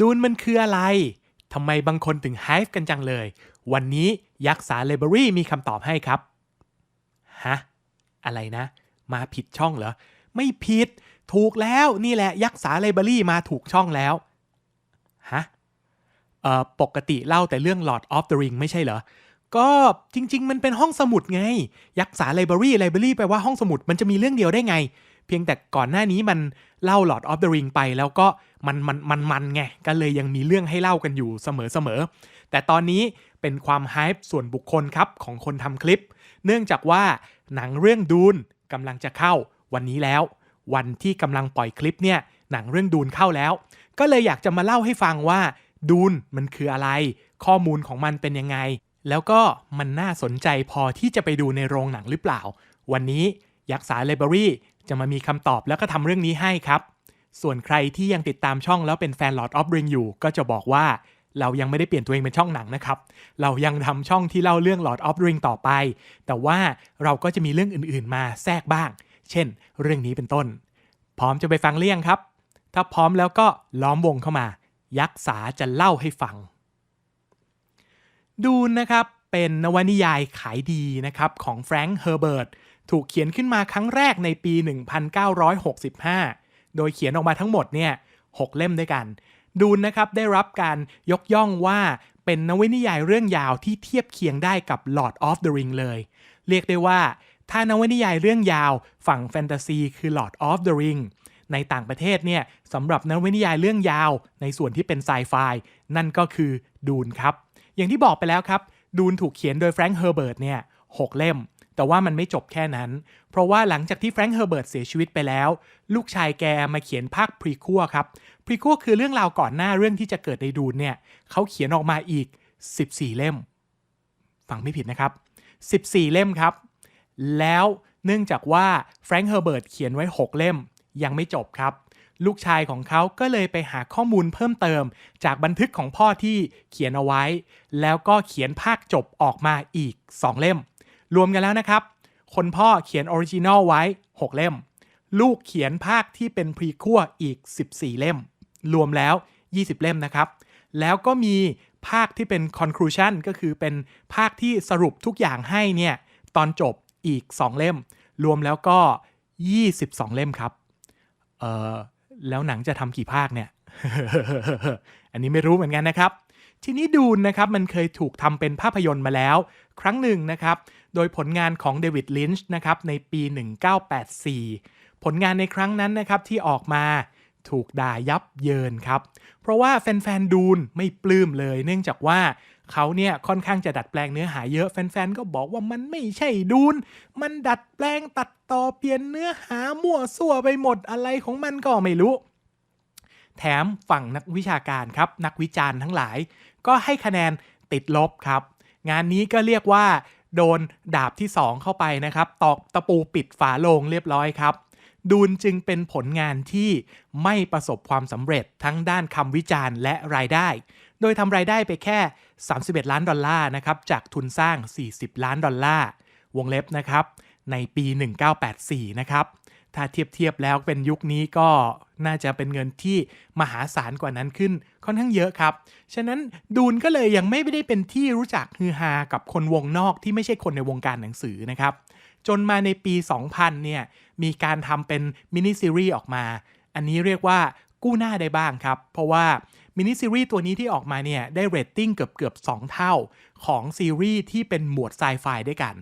ดูนมันคืออะไร ทำไมบางคนถึงไฮฟ์กันจังเลย วันนี้ยักษ์สาเลเบอรี่มีคำตอบให้ครับ ฮะ อะไรนะ มาผิดช่องเหรอ ไม่ผิด ถูกแล้วนี่แหละยักษ์สาเลเบอรี่มาถูกช่องแล้ว ฮะ เอ่อ ปกติเล่าแต่เรื่อง Lord of the Ring ไม่ใช่เหรอ ก็จริง ๆ มันเป็นห้องสมุดไง ยักษ์สาไลบรารีไลบรารีแปลว่าห้องสมุดมันจะมีเรื่องเดียวได้ไง เพียงแต่ก่อนหน้านี้มัน เล่า Lord of the Ring ไปแล้วก็มันมันมันมันไงก็เลยยังมีเรื่องให้เล่ากันอยู่เสมอเสมอแต่ตอนนี้เป็นความฮป์ส่วนบุคคลครับของคนทำคลิป เนื่องจากว่าหนังเรื่องดูนกำลังจะเข้าวันนี้แล้ว วันที่กำลังปล่อยคลิปเนี่ยหนังเรื่องดูนเข้าแล้ว ก็เลยอยากจะมาเล่าให้ฟังว่าดูนมันคืออะไร ข้อมูลของมันเป็นยังไง แล้วก็มันน่าสนใจพอที่จะไปดูในโรงหนังหรือเปล่า วันนี้ยักษ์สายไลบรารี จะมามีคำตอบแล้วก็ทำเรื่องนี้ให้ครับ ส่วนใครที่ยังติดตามช่องแล้วเป็นแฟน Lord of Ring อยู่ ก็จะบอกว่าเรายังไม่ได้เปลี่ยนตัวเองเป็นช่องหนังนะครับ เรายังทำช่องที่เล่าเรื่อง Lord of Ring ต่อไป แต่ว่าเราก็จะมีเรื่องอื่นๆ มาแทรกบ้าง เช่น เรื่องนี้เป็นต้น พร้อมจะไปฟังเรื่องครับ ถ้าพร้อมแล้วก็ล้อมวงเข้ามา ยักษ์สาจะเล่าให้ฟัง ดูนนะครับเป็นนวนิยายขายดีนะครับของแฟรงค์เฮอร์เบิร์ต ถูกเขียนขึ้นมาครั้งแรกในปี 1965 โดยเขียนออกมาทั้งหมดเนี่ย6เล่มด้วยกัน ดูนนะครับได้รับการยกย่องว่าเป็นนวนิยายเรื่องยาวที่เทียบเคียงได้กับ Lord of the Ring เลย เรียกได้ว่า ถ้านวนิยายเรื่องยาวฝั่งแฟนตาซีคือ Lord of the Ring ในต่างประเทศเนี่ยสำหรับนวนิยายเรื่องยาวในส่วนที่เป็นไซไฟนั่นก็คือดูนครับ อย่างที่บอกไปแล้วครับ ดูนถูกเขียนโดยแฟรงค์เฮอร์เบิร์ตเนี่ยหเล่ม แต่ว่ามันไม่จบแค่นั้น เพราะว่าหลังจากที่แฟรงค์เฮอร์เบิร์ตเสียชีวิตไปแล้ว ลูกชายแกมาเขียนภาคพรีคัวครับพรีคัวคือเรื่องราวก่อนหน้าเรื่องที่จะเกิดในดูนเนี่ยเขาเขียนออกมาอีก 14 เล่ม ฟังไม่ผิดนะครับ 14 เล่มครับ แล้วเนื่องจากว่าแฟรงค์เฮอร์เบิร์ตเขียนไว้ 6 เล่มยังไม่จบครับ ลูกชายของเขาก็เลยไปหาข้อมูลเพิ่มเติม จากบันทึกของพ่อที่เขียนเอาไว้ แล้วก็เขียนภาคจบออกมาอีก 2 เล่ม รวมกันแล้วนะครับ คนพ่อเขียนออริจินอลไว้ 6 เล่ม ลูกเขียนภาคที่เป็นพรีคั่วอีก 14 เล่ม รวมแล้ว 20 เล่มนะครับ แล้วก็มีภาคที่เป็น conclusion ก็คือเป็นภาคที่สรุปทุกอย่างให้เนี่ยตอนจบอีก 2 เล่ม รวมแล้วก็ 22 เล่มครับ เออแล้วหนังจะทำกี่ภาคเนี่ย อันนี้ไม่รู้เหมือนกันนะครับ ทีนี้ดูนนะครับมันเคยถูกทำเป็นภาพยนตร์มาแล้ว ครั้งหนึ่งนะครับ โดยผลงานของเดวิดลินช์นะครับในปี 1984 ผลงานในครั้งนั้นนะครับที่ออกมาถูกด่ายับเยินครับ เพราะว่าแฟนๆดูนไม่ปลื้มเลย เนื่องจากว่าเขาเนี่ยค่อนข้างจะดัดแปลงเนื้อหาเยอะแฟนๆก็บอกว่ามันไม่ใช่ดูน มันดัดแปลงตัดต่อเปลี่ยนเนื้อหามั่วซั่วไปหมดอะไรของมันก็ไม่รู้ แถมฝั่งนักวิชาการครับ นักวิจารณ์ทั้งหลาย ก็ให้คะแนนติดลบครับ งานนี้ก็เรียกว่า โดนดาบที่ 2 เข้าไปนะครับ ตอกตะปูปิดฝาโลงเรียบร้อยครับดูนจึงเป็นผลงานที่ไม่ประสบความสำเร็จทั้งด้านคำวิจารณ์และรายได้ โดยทำรายได้ไปแค่ 31 ล้านดอลลาร์นะครับ จากทุนสร้าง 40 ล้านดอลลาร์ วงเล็บนะครับ ในปี 1984 นะครับ ถ้าเทียบเทียบแล้วเป็นยุคนี้ก็น่าจะเป็นเงินที่มหาศาลกว่านั้นขึ้นค่อนข้างเยอะครับ ฉะนั้นดูนก็เลยยังไม่ได้เป็นที่รู้จักฮือฮากับคนวงนอกที่ไม่ใช่คนในวงการหนังสือนะครับ จนมาในปี 2000 เนี่ยมีการทำเป็นมินิซีรีส์ออกมา อันนี้เรียกว่ากู้หน้าได้บ้างครับ เพราะว่ามินิซีรีส์ตัวนี้ที่ออกมาเนี่ยได้เรตติ้งเกือบเกือบ2เท่าของซีรีส์ที่เป็นหมวดไซไฟด้วยกัน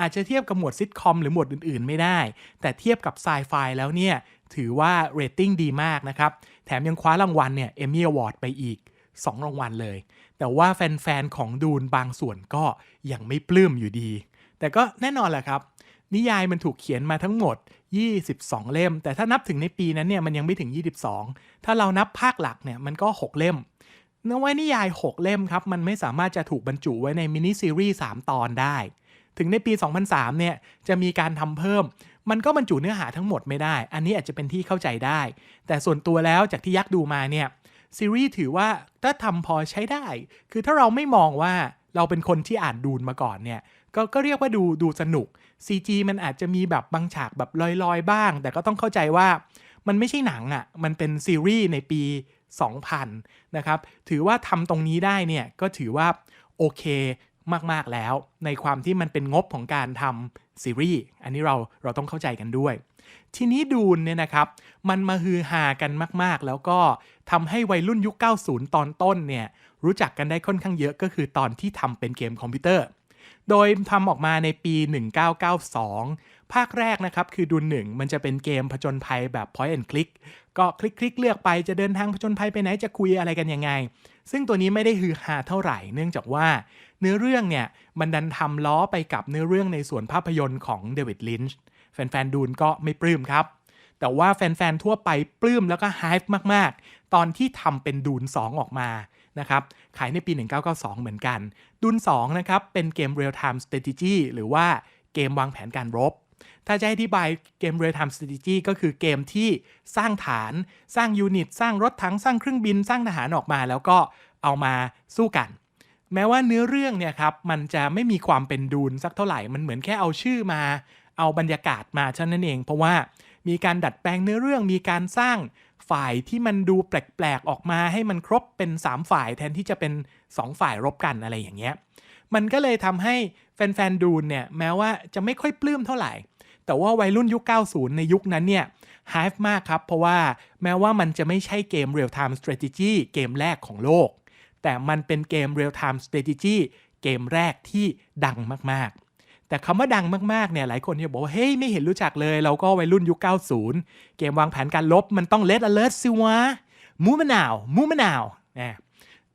อาจจะเทียบกับหมวดซิทคอมหรือหมวดอื่นๆ ไม่ได้ แต่เทียบกับไซไฟแล้วเนี่ยถือว่าเรตติ้งดีมากนะครับ แถมยังคว้ารางวัลเนี่ยเอมี่อวอร์ดไปอีก 2 รางวัลเลย แต่ว่าแฟนๆ ของดูนบางส่วนก็ยังไม่ปลื้มอยู่ดี แต่ก็แน่นอนแหละครับ นิยายมันถูกเขียนมาทั้งหมด 22 เล่ม แต่ถ้านับถึงในปีนั้นเนี่ยมันยังไม่ถึง 22 ถ้าเรานับภาคหลักเนี่ยมันก็ 6 เล่มนวนิยาย 6 เล่มครับ มันไม่สามารถจะถูกบรรจุไว้ในมินิซีรีส์3ตอนได้ ถึงในปี 2003 เนี่ยจะมีการทำเพิ่ม มันก็บรรจุเนื้อหาทั้งหมดไม่ได้ อันนี้อาจจะเป็นที่เข้าใจได้ แต่ส่วนตัวแล้วจากที่ยักษ์ดูมาเนี่ยซีรีส์ถือว่าถ้าทำพอใช้ได้ คือถ้าเราไม่มองว่าเราเป็นคนที่อ่านดูนมาก่อนเนี่ยก็ก็เรียกว่าดูดูสนุก CG มันอาจจะมีแบบบางฉากแบบลอยๆ บ้าง แต่ก็ต้องเข้าใจว่ามันไม่ใช่หนังอะ่ะ มันเป็นซีรีส์ในปี 2000 นะครับ ถือว่าทำตรงนี้ได้เนี่ย ก็ถือว่าโอเค มาก ๆ แล้ว ในความที่มันเป็นงบของการทำซีรีส์อันนี้เราเราต้องเข้าใจกันด้วย ทีนี้ดูนเนี่ยนะครับ มันมาฮือฮากันมาก ๆ แล้วก็ทำให้วัยรุ่นยุค 90 ตอนต้นเนี่ยรู้จักกันได้ค่อนข้างเยอะก็คือตอนที่ทำเป็นเกมคอมพิวเตอร์ โดยทำออกมาในปี 1992 ภาคแรกนะครับคือดูนหนึ่งมันจะเป็นเกมผจญภัยแบบ point and click ก็คลิกๆเลือกไปจะเดินทางผจญภัยไปไหนจะคุยอะไรกันยังไง ซึ่งตัวนี้ไม่ได้ฮือฮาเท่าไหร่ เนื่องจากว่า เนื้อเรื่องเนี่ยมันดันทำล้อไปกับเนื้อเรื่องในส่วนภาพยนตร์ของเดวิดลินช์แฟนๆดูนก็ไม่ปลื้มครับ แต่ว่าแฟนๆทั่วไปปลื้มแล้วก็ไฮฟ์มากๆ ตอนที่ทำเป็นดูน 2 ออกมานะครับขายในปี 1992 เหมือนกันดูน2นะครับ เป็นเกม Real Time Strategy หรือว่าเกมวางแผนการรบ ถ้าจะอธิบายเกม Real Time Strategy ก็คือเกมที่สร้างฐาน สร้างยูนิต สร้างรถถัง สร้างเครื่องบิน สร้างทหารออกมา แล้วก็เอามาสู้กัน แม้ว่าเนื้อเรื่องเนี่ยครับมันจะไม่มีความเป็นดูนสักเท่าไหร่มันเหมือนแค่เอาชื่อมา เอาบรรยากาศมาเท่านั้นเอง เพราะว่ามีการดัดแปลงเนื้อเรื่องมีการสร้างฝ่ายที่มันดูแปลกๆออกมาให้มันครบเป็น 3 ฝ่ายแทนที่จะเป็น 2 ฝ่ายรบกันอะไรอย่างเงี้ยมันก็เลยทำให้แฟนๆดูนเนี่ยแม้ว่าจะไม่ค่อยปลื้มเท่าไหร่ แต่ว่าวัยรุ่นยุค 90 ในยุคนั้นเนี่ยฮายมากครับ เพราะว่าแม้ว่ามันจะไม่ใช่เกม Real Time Strategy เกมแรกของโลก แต่มันเป็นเกม Real Time Strategy เกมแรกที่ดังมากๆ แต่คำว่าดังมากๆเนี่ยหลายคนจะบอกว่า เฮ้ย ไม่เห็นรู้จักเลย เราก็วัยรุ่นยุค 90 เกมวางแผนการลบมันต้อง Red Alert สิวะมูมะนาวมูมะนาวนะ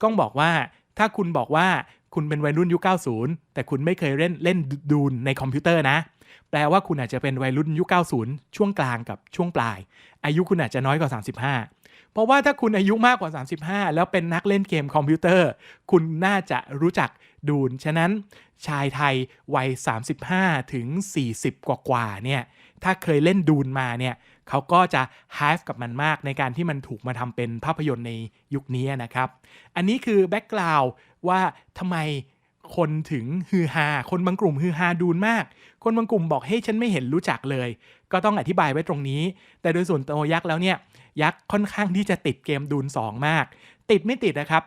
ก้องบอกว่าถ้าคุณบอกว่าคุณเป็นวัยรุ่นยุค 90 แต่คุณไม่เคยเล่นเล่นดูนในคอมพิวเตอร์นะ แปลว่าคุณอาจจะเป็นวัยรุ่นยุค 90 ช่วงกลางกับช่วงปลาย อายุคุณอาจจะน้อยกว่า 35 เพราะว่าถ้าคุณอายุมากกว่า 35 แล้วเป็นนักเล่นเกมคอมพิวเตอร์ คุณน่าจะรู้จักดูน ฉะนั้นชายไทยวัย 35 ถึง 40 กว่ากว่าเนี่ยถ้าเคยเล่นดูนมาเนี่ยเขาก็จะฮาฟกับมันมากในการที่มันถูกมาทำเป็นภาพยนตร์ในยุคนี้นะครับ อันนี้คือแบ็กกราวด์ว่าทำไม คนถึงฮือฮา คนบางกลุ่มฮือฮาดูนมาก คนบางกลุ่มบอกเฮ้ยฉันไม่เห็นรู้จักเลย ก็ต้องอธิบายไว้ตรงนี้ แต่โดยส่วนตัวยักษ์แล้วเนี่ยยักษ์ค่อนข้างที่จะติดเกมดูน 2 มาก ติดไม่ติดนะครับ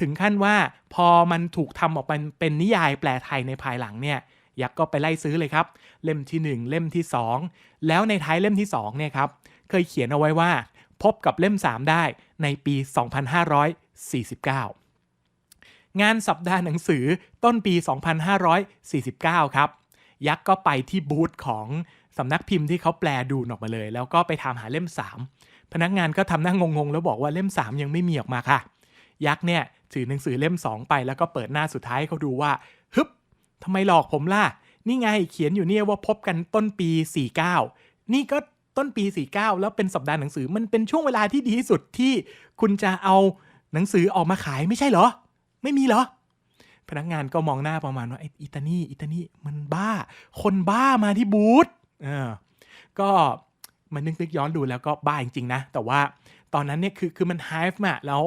ถึงขั้นว่าพอมันถูกทำออกเป็นเป็นนิยายแปลไทยในภายหลังเนี่ยยักษ์ก็ไปไล่ซื้อเลยครับ เล่มที่ 1 เล่มที่ 2 แล้วในท้ายเล่มที่2เนี่ยครับเคยเขียนเอาไว้ว่า พบกับเล่ม 3 ได้ในปี 2549 งานสัปดาห์หนังสือต้นปี 2549 ครับ ยักษ์ก็ไปที่บูธของสำนักพิมพ์ที่เขาแปลดูออกมาเลย แล้วก็ไปถามหาเล่ม 3 พนักงานก็ทำหน้างงๆ แล้วบอกว่าเล่ม 3 ยังไม่มีออกมาค่ะ ยักษ์เนี่ยถือหนังสือเล่ม 2 ไปแล้วก็เปิดหน้าสุดท้ายเขาดูว่าฮึบทำไมหลอกผมล่ะ นี่ไงเขียนอยู่เนี่ยว่าพบกันต้นปี 49 นี่ก็ต้นปี 49 แล้วเป็นสัปดาห์หนังสือมันเป็นช่วงเวลาที่ดีที่สุดที่คุณจะเอาหนังสือออกมาขายไม่ใช่เหรอ ไม่มีเหรอ พนักงานก็มองหน้าประมาณว่าไอ้อิตานี่อิตานี่มันบ้า คนบ้ามาที่บูธเออก็มันนึกนึกย้อนดูแล้วก็บ้าจริงๆนะ แต่ว่าตอนนั้นเนี่ยคือคือมันไฮฟ์มาแล้ว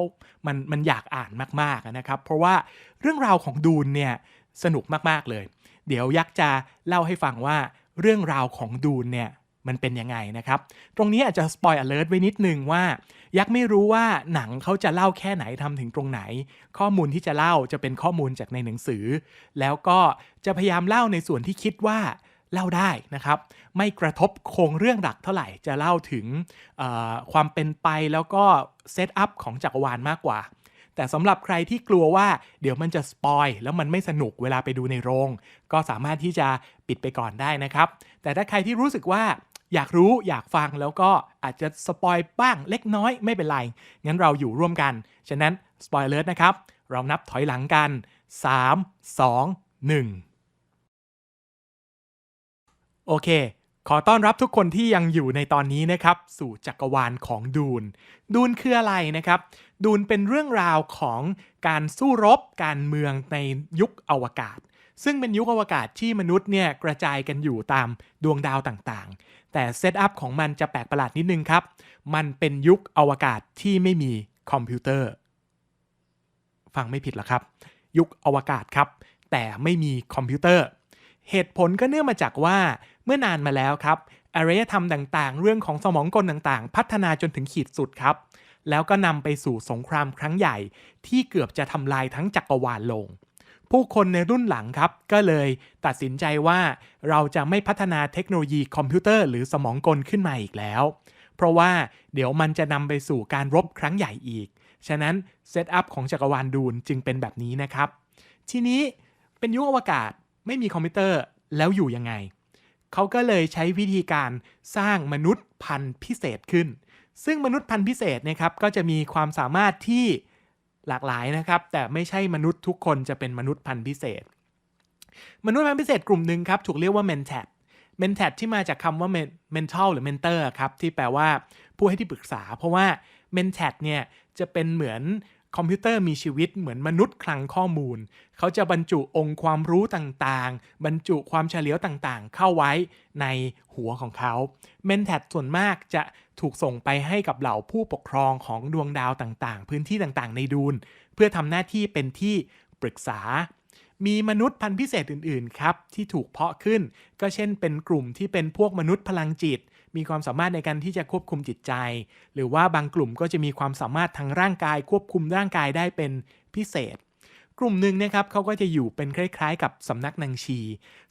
มันมันอยากอ่านมากๆนะครับ เพราะว่าเรื่องราวของดูนเนี่ยสนุกมากๆเลย เดี๋ยวยักษ์จะเล่าให้ฟังว่าเรื่องราวของดูนเนี่ย มันเป็นยังไงนะครับ ตรงนี้อาจจะสปอยอ alert ไว้นิดนึงว่า ยักษ์ไม่รู้ว่าหนังเขาจะเล่าแค่ไหนทำถึงตรงไหน ข้อมูลที่จะเล่าจะเป็นข้อมูลจากในหนังสือ แล้วก็จะพยายามเล่าในส่วนที่คิดว่าเล่าได้นะครับ ไม่กระทบโครงเรื่องหลักเท่าไหร่จะเล่าถึงความเป็นไปแล้วก็เซตอัพของจักรวาลมากกว่า แต่สำหรับใครที่กลัวว่าเดี๋ยวมันจะสปอยแล้วมันไม่สนุกเวลาไปดูในโรง ก็สามารถที่จะปิดไปก่อนได้นะครับ แต่ถ้าใครที่รู้สึกว่า อยากรู้อยากฟังแล้วก็อาจจะสปอยบ้างเล็กน้อยไม่เป็นไร งั้นเราอยู่ร่วมกัน ฉะนั้นสปอยเลอร์นะครับ เรานับถอยหลังกัน 3 2 1 โอเค ขอต้อนรับทุกคนที่ยังอยู่ในตอนนี้นะครับ สู่จักรวาลของดูน ดูนคืออะไรนะครับ ดูนเป็นเรื่องราวของการสู้รบการเมืองในยุคอวกาศซึ่งเป็นยุคอวกาศที่มนุษย์เนี่ยกระจายกันอยู่ตามดวงดาวต่างๆ แต่เซตอัพของมันจะแปลกประหลาดนิดนึงครับ มันเป็นยุคอวกาศที่ไม่มีคอมพิวเตอร์ ฟังไม่ผิดหรอครับ ยุคอวกาศครับ แต่ไม่มีคอมพิวเตอร์ เหตุผลก็เนื่องมาจากว่าเมื่อนานมาแล้วครับอารยธรรมต่างๆ เรื่องของสมองกลต่างๆ พัฒนาจนถึงขีดสุดครับ แล้วก็นำไปสู่สงครามครั้งใหญ่ที่เกือบจะทำลายทั้งจักรวาลลง ผู้คนในรุ่นหลังครับ ก็เลยตัดสินใจว่าเราจะไม่พัฒนาเทคโนโลยีคอมพิวเตอร์หรือสมองกลขึ้นมาอีกแล้ว เพราะว่าเดี๋ยวมันจะนำไปสู่การรบครั้งใหญ่อีก ฉะนั้นเซตอัพของจักรวาลดูนจึงเป็นแบบนี้นะครับ ทีนี้เป็นยุคอวกาศไม่มีคอมพิวเตอร์แล้วอยู่ยังไง เขาก็เลยใช้วิธีการสร้างมนุษย์พันธุ์พิเศษขึ้น ซึ่งมนุษย์พันธุ์พิเศษนะครับก็จะมีความสามารถที่ หลากหลายนะครับ แต่ไม่ใช่มนุษย์ทุกคนจะเป็นมนุษย์พันธุ์พิเศษ มนุษย์พันธุ์พิเศษกลุ่มหนึ่งครับถูกเรียกว่าเมนแทเมนแทที่มาจากคำว่า men- mental หรือ mentor ครับที่แปลว่าผู้ให้ที่ปรึกษา เพราะว่าเมนแชดเนี่ยจะเป็นเหมือน คอมพิวเตอร์มีชีวิตเหมือนมนุษย์คลังข้อมูล เขาจะบรรจุองค์ความรู้ต่างๆ บรรจุความเฉลียวต่างๆ เข้าไว้ในหัวของเขา mentat ส่วนมากจะถูกส่งไปให้กับเหล่าผู้ปกครองของดวงดาวต่างๆ พื้นที่ต่างๆ ในดูน เพื่อทำหน้าที่เป็นที่ปรึกษา มีมนุษย์พันธุ์พิเศษอื่นๆ ครับ ที่ถูกเพาะขึ้น ก็เช่นเป็นกลุ่มที่เป็นพวกมนุษย์พลังจิต มีความสามารถในการที่จะควบคุมจิตใจ หรือว่าบางกลุ่มก็จะมีความสามารถทางร่างกาย ควบคุมร่างกายได้เป็นพิเศษ กลุ่มหนึ่งนะครับเขาก็จะอยู่เป็นคล้ายๆ กับสำนักนางชี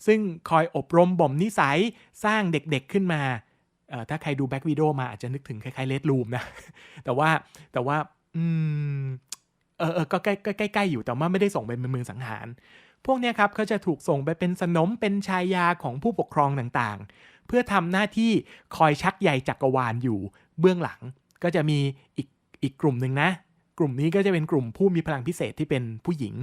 ซึ่งคอยอบรมบ่มนิสัยสร้างเด็กๆขึ้นมาถ้าใครดูแบ็กวิดีโอมาอาจจะนึกถึงคล้ายๆเลดรูมนะแต่ว่าแต่ว่าอืมเออเออก็ใกล้ใกล้ใกล้ๆอยู่แต่ว่าไม่ได้ส่งไปเป็นเมืองสังหาร พวกนี้ครับเขาจะถูกส่งไปเป็นสนมเป็นชายาของผู้ปกครองต่างๆ เพื่อทำหน้าที่คอยชักใยจักรวาลอยู่เบื้องหลัง ก็จะมีอีกอีกกลุ่มหนึ่งนะ กลุ่มนี้ก็จะเป็นกลุ่มผู้มีพลังพิเศษที่เป็นผู้หญิง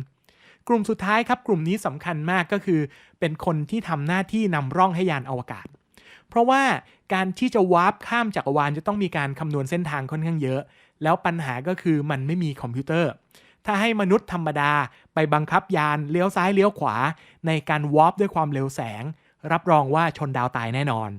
กลุ่มสุดท้ายครับ กลุ่มนี้สำคัญมากก็คือ เป็นคนที่ทำหน้าที่นำร่องให้ยานอวกาศ เพราะว่าการที่จะวาร์ปข้ามจักรวาลจะต้องมีการคำนวณเส้นทางค่อนข้างเยอะ แล้วปัญหาก็คือมันไม่มีคอมพิวเตอร์ถ้าให้มนุษย์ธรรมดาไปบังคับยานเลี้ยวซ้ายเลี้ยวขวา ในการวาร์ปด้วยความเร็วแสง รับรองว่าชนดาวตายแน่นอน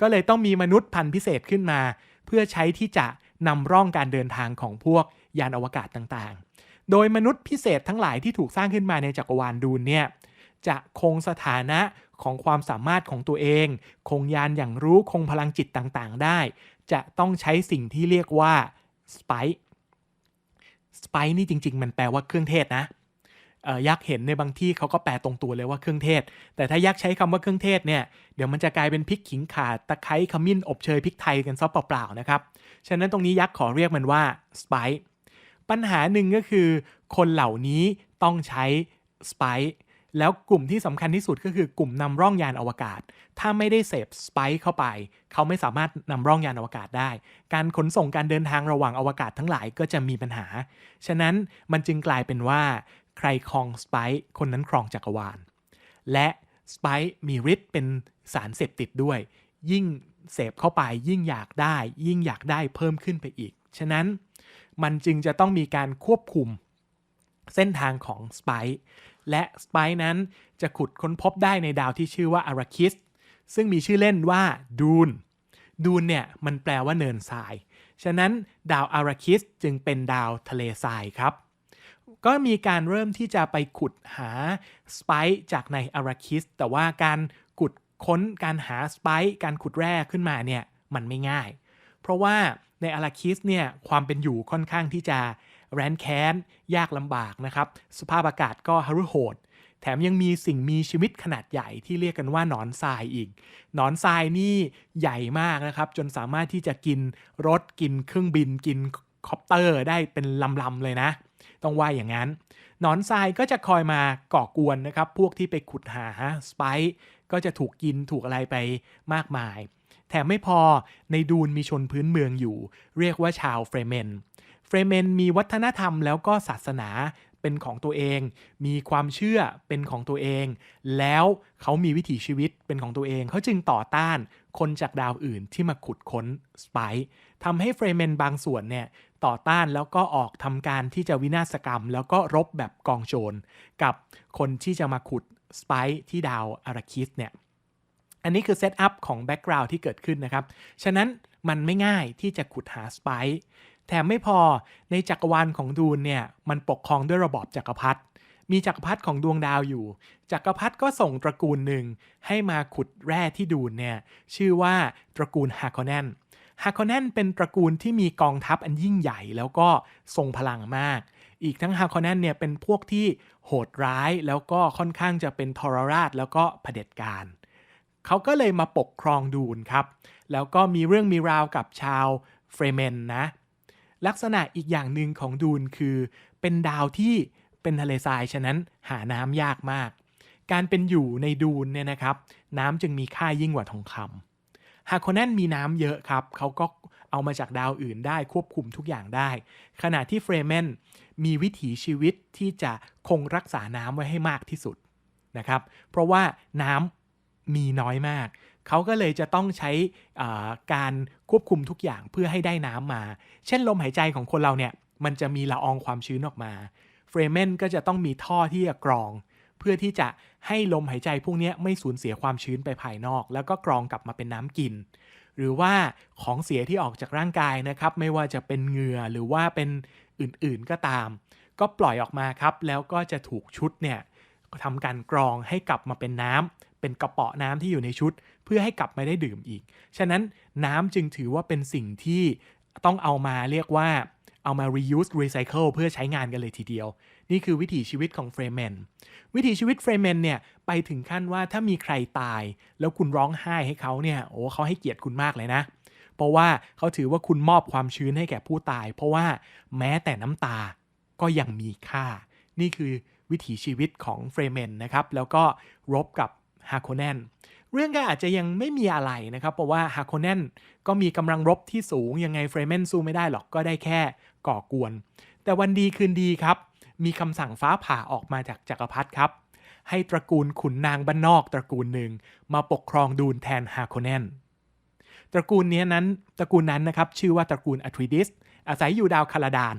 ก็เลยต้องมีมนุษย์พันธุ์พิเศษขึ้นมา เพื่อใช้ที่จะนำร่องการเดินทางของพวกยานอวกาศต่างๆ โดยมนุษย์พิเศษทั้งหลายที่ถูกสร้างขึ้นมาในจักรวาลดูนเนี่ยจะคงสถานะของความสามารถของตัวเอง คงยานอย่างรู้คงพลังจิตต่างๆ ได้ จะต้องใช้สิ่งที่เรียกว่าสไปสไปนี่จริง ๆ มันแปลว่าเครื่องเทศนะ ยักษ์เห็นในบางที่เขาก็แปลตรงตัวเลยว่าเครื่องเทศ แต่ถ้ายักษ์ใช้คำว่าเครื่องเทศเนี่ยเดี๋ยวมันจะกลายเป็นพริกขิงข่าตะไคร้ขมิ้นอบเชยพริกไทยกันซะเปล่าๆนะครับฉะนั้นตรงนี้ยักษ์ขอเรียกมันว่าสไปปัญหาหนึ่งก็คือ คนเหล่านี้ต้องใช้สไปแล้วกลุ่มที่สำคัญที่สุดก็คือกลุ่มนำร่องยานอวกาศ ถ้าไม่ได้เสพสไปเข้าไป เขาไม่สามารถนำร่องยานอวกาศได้ การขนส่งการเดินทางระหว่างอวกาศทั้งหลายก็จะมีปัญหา ฉะนั้นมันจึงกลายเป็นว่า ใครครองสไปคนนั้นครองจักรวาล และสไปมีฤทธิ์เป็นสารเสพติดด้วย ยิ่งเสพเข้าไปยิ่งอยากได้ ยิ่งอยากได้เพิ่มขึ้นไปอีก ฉะนั้นมันจึงจะต้องมีการควบคุมเส้นทางของสไปและสไปนั้นจะขุดค้นพบได้ในดาวที่ชื่อว่าอาราคิสซึ่งมีชื่อเล่นว่าดูนดูนเนี่ยมันแปลว่าเนินทราย ฉะนั้นดาวอาราคิสจึงเป็นดาวทะเลทรายครับ ก็มีการเริ่มที่จะไปขุดหาสไปซ์จากในอาราคิส แต่ว่าการขุดค้นการหาสไปซ์การขุดแร่ขึ้นมาเนี่ยมันไม่ง่าย เพราะว่าในอาราคิสเนี่ยความเป็นอยู่ค่อนข้างที่จะแรนแค้น ยากลำบากนะครับ สภาพอากาศก็ฮารุโหด แถมยังมีสิ่งมีชีวิตขนาดใหญ่ที่เรียกกันว่าหนอนทรายอีก หนอนทรายนี่ใหญ่มากนะครับ จนสามารถที่จะกินรถกินเครื่องบินกินคอปเตอร์ได้เป็นลำๆเลยนะ ต้องว่าอย่างนั้น หนอนทรายก็จะคอยมาก่อกวนนะครับ พวกที่ไปขุดหาสไปซ์ก็จะถูกกินถูกอะไรไปมากมาย แถมไม่พอในดูนมีชนพื้นเมืองอยู่ เรียกว่าชาวเฟรเมน เฟรเมนมีวัฒนธรรมแล้วก็ศาสนาเป็นของตัวเอง มีความเชื่อเป็นของตัวเอง แล้วเขามีวิถีชีวิตเป็นของตัวเอง เขาจึงต่อต้านคนจากดาวอื่นที่มาขุดค้นสไปซ์ทำให้เฟรเมนบางส่วนเนี่ย ต่อต้านแล้วก็ออกทำการที่จะวินาศกรรม แล้วก็รบแบบกองโจรกับคนที่จะมาขุดสไปซ์ที่ดาวอาราคิสเนี่ยอันนี้คือเซตอัพของแบ็กกราวด์ที่เกิดขึ้นนะครับ ฉะนั้นมันไม่ง่ายที่จะขุดหาสไปซ์แถมไม่พอในจักรวาลของดูนเนี่ยมันปกครองด้วยระบอบจักรพรรดิมีจักรพรรดิของดวงดาวอยู่ จักรพรรดิก็ส่งตระกูลหนึ่งให้มาขุดแร่ที่ดูนเนี่ยชื่อว่าตระกูลฮาคอนแนน ฮาคอนแนนเป็นตระกูลที่มีกองทัพอันยิ่งใหญ่แล้วก็ทรงพลังมาก อีกทั้งฮาคอนแนนเนี่ยเป็นพวกที่โหดร้ายแล้วก็ค่อนข้างจะเป็นทรราชแล้วก็เผด็จการเขาก็เลยมาปกครองดูนครับ แล้วก็มีเรื่องมีราวกับชาวเฟรเมนนะ ลักษณะอีกอย่างหนึ่งของดูนคือเป็นดาวที่เป็นทะเลทรายฉะนั้นหาน้ำยากมาก การเป็นอยู่ในดูนเนี่ยนะครับ น้ำจึงมีค่ายิ่งกว่าทองคำ ฮาโคแนนมีน้ำเยอะครับเขาก็เอามาจากดาวอื่นได้ควบคุมทุกอย่างได้ ขณะที่เฟรเมนมีวิถีชีวิตที่จะคงรักษาน้ำไว้ให้มากที่สุดนะครับ เพราะว่าน้ำมีน้อยมาก เขาก็เลยจะต้องใช้การควบคุมทุกอย่างเพื่อให้ได้น้ำมา เช่นลมหายใจของคนเราเนี่ยมันจะมีละอองความชื้นออกมา เฟรเมนก็จะต้องมีท่อที่จะกรอง เพื่อที่จะให้ลมหายใจพวกนี้ไม่สูญเสียความชื้นไปภายนอก แล้วก็กรองกลับมาเป็นน้ำกิน หรือว่าของเสียที่ออกจากร่างกายนะครับ ไม่ว่าจะเป็นเหงื่อหรือว่าเป็นอื่นๆก็ตาม ก็ปล่อยออกมาครับ แล้วก็จะถูกชุดเนี่ยทำการกรองให้กลับมาเป็นน้ำเป็นกระเป๋อน้ำที่อยู่ในชุด เพื่อให้กลับมาได้ดื่มอีก ฉะนั้นน้ำจึงถือว่าเป็นสิ่งที่ต้องเอามาเรียกว่าเอามา reuse recycle เพื่อใช้งานกันเลยทีเดียว นี่คือวิถีชีวิตของเฟรเมน วิถีชีวิตเฟรเมนเนี่ยไปถึงขั้นว่าถ้ามีใครตาย แล้วคุณร้องไห้ให้เขาเนี่ยโอ้เขาให้เกียรติคุณมากเลยนะ เพราะว่าเขาถือว่าคุณมอบความชื้นให้แก่ผู้ตาย เพราะว่าแม้แต่น้ำตาก็ยังมีค่า นี่คือวิถีชีวิตของเฟรเมนนะครับแล้วก็รบกับฮาโคแนนเรื่องก็อาจจะยังไม่มีอะไรนะครับ เพราะว่าฮาโคแนนก็มีกำลังรบที่สูงยังไงเฟรเมนสู้ไม่ได้หรอกก็ได้แค่ก่อกวน แต่วันดีคืนดีครับ มีคำสั่งฟ้าผ่าออกมาจากจักรพรรดิครับ ให้ตระกูลขุนนางบ้านนอกตระกูลหนึ่งมาปกครองดูนแทนฮาโคแนนตระกูลนี้นั้นตระกูลนั้นนะครับชื่อว่าตระกูลอะทริดิสอาศัยอยู่ดาวคาราดาน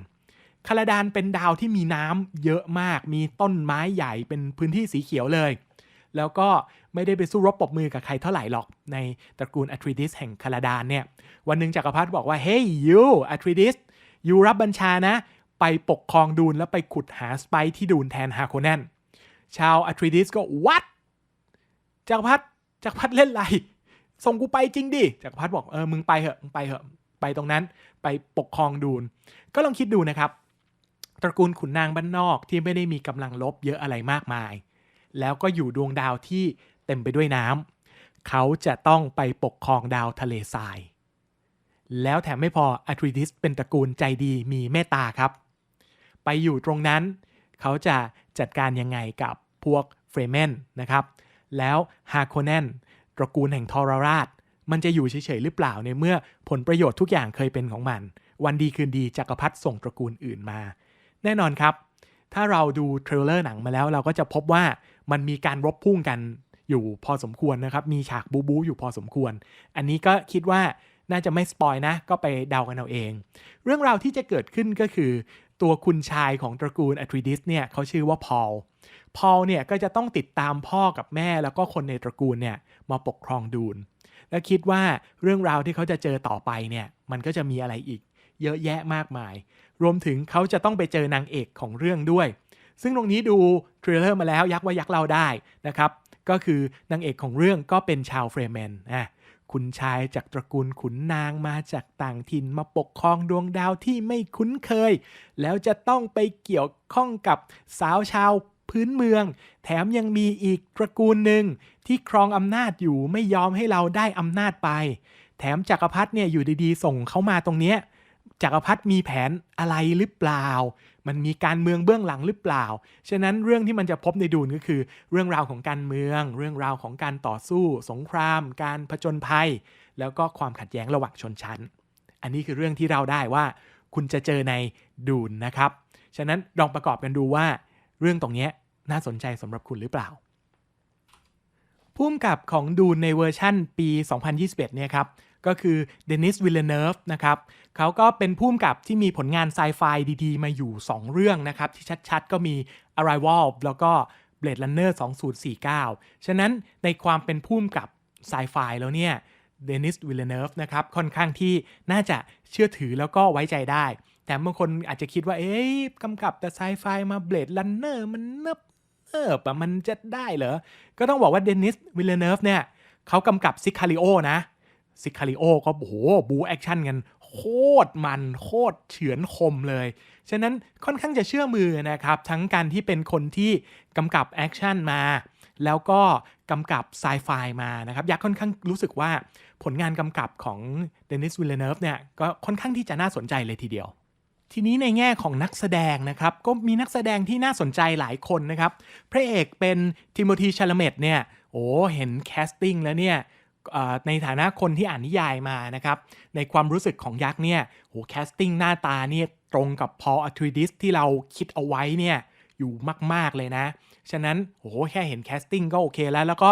คาราดานเป็นดาวที่มีน้ำเยอะมาก มีต้นไม้ใหญ่เป็นพื้นที่สีเขียวเลย แล้วก็ไม่ได้ไปสู้รบปบมือกับใครเท่าไหร่หรอก ในตระกูลอะทริดิสแห่งคาราดานเนี่ย วันหนึ่งจักรพรรดิบอกว่า เฮ้ยยูอะทริดิสยูรับบัญชานะ ไปปกครองดูนแล้วไปขุดหาสไปที่ดูนแทนฮาโคแนนชาวอะทริดิสก็วัดจักรพรรดิจักรพรรดิเล่นไร ส่งกูไปจริงดิจักรพรรดิบอกเออมึงไปเหอะมึงไปเหอะไปตรงนั้นไปปกครองดูน ก็ลองคิดดูนะครับ ตระกูลขุนนางบ้านนอกที่ไม่ได้มีกำลังลบเยอะอะไรมากมาย แล้วก็อยู่ดวงดาวที่เต็มไปด้วยน้ำเขาจะต้องไปปกครองดาวทะเลทราย แล้วแถมไม่พออะทริดิสเป็นตระกูลใจดีมีเมตตาครับ ไปอยู่ตรงนั้น เขาจะจัดการยังไงกับพวกเฟรเมนนะครับ แล้วฮาโคแนนตระกูลแห่งทรราช มันจะอยู่เฉยๆหรือเปล่าในเมื่อผลประโยชน์ทุกอย่างเคยเป็นของมัน วันดีคืนดีจักรพรรดิส่งตระกูลอื่นมา แน่นอนครับ ถ้าเราดูเทรลเลอร์หนังมาแล้วเราก็จะพบว่ามันมีการรบพุ่งกันอยู่พอสมควรนะครับ มีฉากบูบูอยู่พอสมควร อันนี้ก็คิดว่าน่าจะไม่สปอยนะ ก็ไปเดากันเอาเอง เรื่องราวที่จะเกิดขึ้นก็คือ ตัวคุณชายของตระกูลอะทริดิสเนี่ยเขาชื่อว่าพอล พอลเนี่ยก็จะต้องติดตามพ่อกับแม่แล้วก็คนในตระกูลเนี่ยมาปกครองดูน แล้วคิดว่าเรื่องราวที่เขาจะเจอต่อไปเนี่ยมันก็จะมีอะไรอีก เยอะแยะมากมาย รวมถึงเขาจะต้องไปเจอนางเอกของเรื่องด้วย ซึ่งตรงนี้ดูเทรลเลอร์มาแล้วยักษ์ว่ายักษ์เราได้นะครับ ก็คือนางเอกของเรื่องก็เป็นชาวเฟรเมนนะ คุณชายจากตระกูลขุนนางมาจากต่างถิ่นมาปกครองดวงดาวที่ไม่คุ้นเคย แล้วจะต้องไปเกี่ยวข้องกับสาวชาวพื้นเมือง แถมยังมีอีกตระกูลหนึ่งที่ครองอำนาจอยู่ไม่ยอมให้เราได้อำนาจไป แถมจักรพรรดิเนี่ยอยู่ดีๆ ส่งเขามาตรงเนี้ย จักรพรรดิมีแผนอะไรหรือเปล่า มันมีการเมืองเบื้องหลังหรือเปล่า ฉะนั้นเรื่องที่มันจะพบในดูนก็คือ เรื่องราวของการเมือง เรื่องราวของการต่อสู้ สงคราม การผจญภัย แล้วก็ความขัดแย้งระหว่างชนชั้น อันนี้คือเรื่องที่เราได้ว่า คุณจะเจอในดูนนะครับ ฉะนั้นลองประกอบกันดูว่า เรื่องตรงนี้น่าสนใจสำหรับคุณหรือเปล่าพุ่มกับของดูนในเวอร์ชั่นปี 2021 เนี่ยครับ ก็คือเดนิสวิลเลเนฟนะครับเขาก็เป็นพุ่มกับที่มีผลงานไซไฟดีๆ มาอยู่ 2 เรื่องนะครับ ที่ชัดๆ ก็มี Arrival แล้วก็ Blade Runner 2049 ฉะนั้นในความเป็นพุ่มกับไซไฟแล้วเนี่ยเดนิสวิลเลเนฟนะครับค่อนข้างที่น่าจะเชื่อถือแล้วก็ไว้ใจได้ แต่บางคนอาจจะคิดว่า เอ๊ะกำกับแต่ไซไฟมาเบลด e ันเนอร์มันเนิบเนิบอะมันจะได้เหรอ ก็ต้องบอกว่าเดนิสวิลเลเนฟเนี่ยเขากำกับซิคาริโอนะ ซิคาริโอก็โหบูแอคชั่นกันโคตรมันโคตรเฉือนคมเลย ฉะนั้นค่อนข้างจะเชื่อมือนะครับ ทั้งการที่เป็นคนที่กำกับแอคชั่นมา แล้วก็กำกับไซไฟมานะครับยากค่อนข้างรู้สึกว่าผลงานกำกับของเดนิสวิลเลเนฟเนี่ยก็ค่อนข้างที่จะน่าสนใจเลยทีเดียว ทีนี้ในแง่ของนักแสดงนะครับ ก็มีนักแสดงที่น่าสนใจหลายคนนะครับ พระเอกเป็นทิโมธีชาลเมตเนี่ยโอ้เห็นแคสติ้งแล้วเนี่ย ในฐานะคนที่อ่านนิยายมานะครับในความรู้สึกของยักษ์เนี่ยโหแคสติ้งหน้าตาเนี่ยตรงกับพออัทริดิสที่เราคิดเอาไว้เนี่ยอยู่มาก ๆ เลยนะ ฉะนั้นโอ้โหแค่เห็นแคสติ้งก็โอเคแล้ว แล้วก็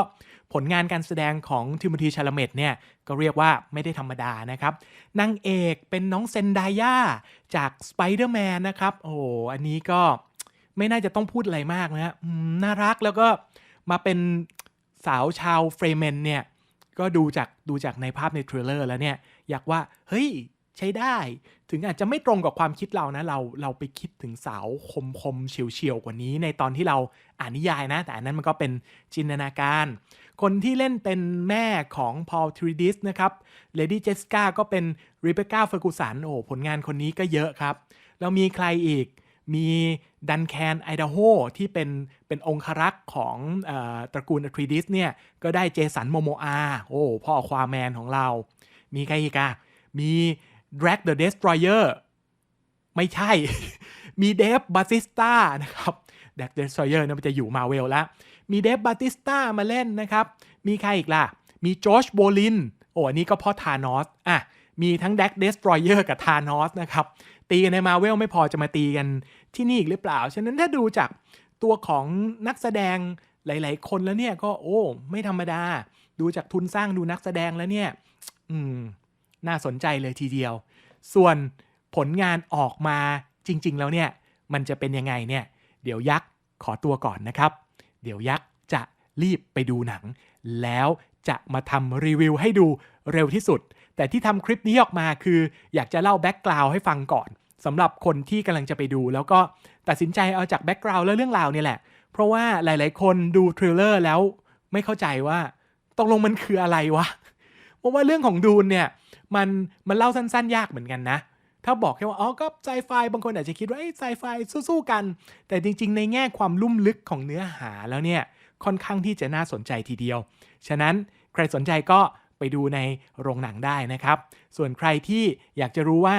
ผลงานการแสดงของทิมธีชาลเมตเนี่ย ก็เรียกว่าไม่ได้ธรรมดานะครับนางเอกเป็นน้องเซนดายาจาก Spider-Man นะครับ โอ้โหอันนี้ก็ไม่น่าจะต้องพูดอะไรมากนะฮะน่ารักแล้วก็มาเป็นสาวชาวเฟรเมนเนี่ย ก็ดูจากดูจากในภาพในเทรลเลอร์แล้วเนี่ย อยากว่า เฮ้ย ใช้ได้ ถึงอาจจะไม่ตรงกับความคิดเรานะ เราเราไปคิดถึงสาวคมคมเฉียวเฉียวกว่านี้ ในตอนที่เราอ่านนิยายนะ แต่อันนั้นมันก็เป็นจินตนาการ คนที่เล่นเป็นแม่ของพอลทริดิสนะครับเลดี้เจสกาก็เป็นริเบก้าเฟอร์กูสันโอ้ผลงานคนนี้ก็เยอะครับแล้วมีใครอีก มีดันแคนไอดาโฮที่เป็นเป็นองครักษ์ของออตระกูลอทริดิสเนี่ย ก็ได้เจสันโมโมอาโอ้พ่อควาแมนของเรา มีใครอีกอะมี Drag the Destroyer ไม่ใช่ มีเดฟบาติสตานะครับ Drag the Destroyer เนี่ยมันจะอยู่มาเวลแล้วมีเดฟบาติสตามาเล่นนะครับ มีใครอีกล่ะ มีจอชโบลินโอ้อันนี้ก็พ่อธานอสอะมีทั้ง Drag Destroyer กับธานอสนะครับ ตีกันในมาเวลไม่พอจะมาตีกันที่นี่อีกหรือเปล่า ฉะนั้นถ้าดูจากตัวของนักแสดงหลาย ๆ คนแล้วเนี่ยก็โอ้ไม่ธรรมดา ดูจากทุนสร้างดูนักแสดงแล้วเนี่ย อืม น่าสนใจเลยทีเดียว ส่วนผลงานออกมาจริง ๆ แล้วเนี่ย มันจะเป็นยังไงเนี่ย เดี๋ยวยักษ์ขอตัวก่อนนะครับ เดี๋ยวยักษ์จะรีบไปดูหนัง แล้วจะมาทำรีวิวให้ดูเร็วที่สุด แต่ที่ทำคลิปนี้ออกมาคือ อยากจะเล่าแบ็กกราวให้ฟังก่อน สำหรับคนที่กำลังจะไปดู แล้วก็ตัดสินใจเอาจากแบ็กกราวด์และเรื่องราวนี่แหละ เพราะว่าหลาย ๆ คนดูเทรลเลอร์แล้วไม่เข้าใจว่าตกลงมันคืออะไรวะเพราะว่าเรื่องของดูนเนี่ยมันมันเล่าสั้น ๆ ยากเหมือนกันนะ ถ้าบอกแค่ว่า อ๋อ ก็ไซไฟบางคนอาจจะคิดว่าไอ้ไซไฟสู้ๆกัน แต่จริง ๆ ในแง่ความลุ่มลึกของเนื้อหาแล้วเนี่ยค่อนข้างที่จะน่าสนใจทีเดียว ฉะนั้นใครสนใจก็ไปดูในโรงหนังได้นะครับ ส่วนใครที่อยากจะรู้ว่า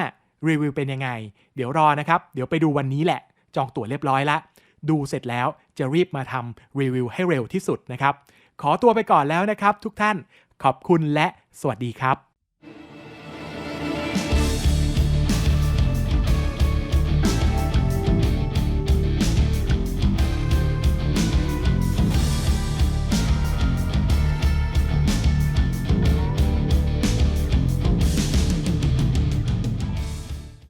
รีวิวเป็นยังไง เดี๋ยวรอนะครับ เดี๋ยวไปดูวันนี้แหละ จองตั๋วเรียบร้อยละ ดูเสร็จแล้วจะรีบมาทำรีวิวให้เร็วที่สุดนะครับ ขอตัวไปก่อนแล้วนะครับ ทุกท่าน ขอบคุณและสวัสดีครับ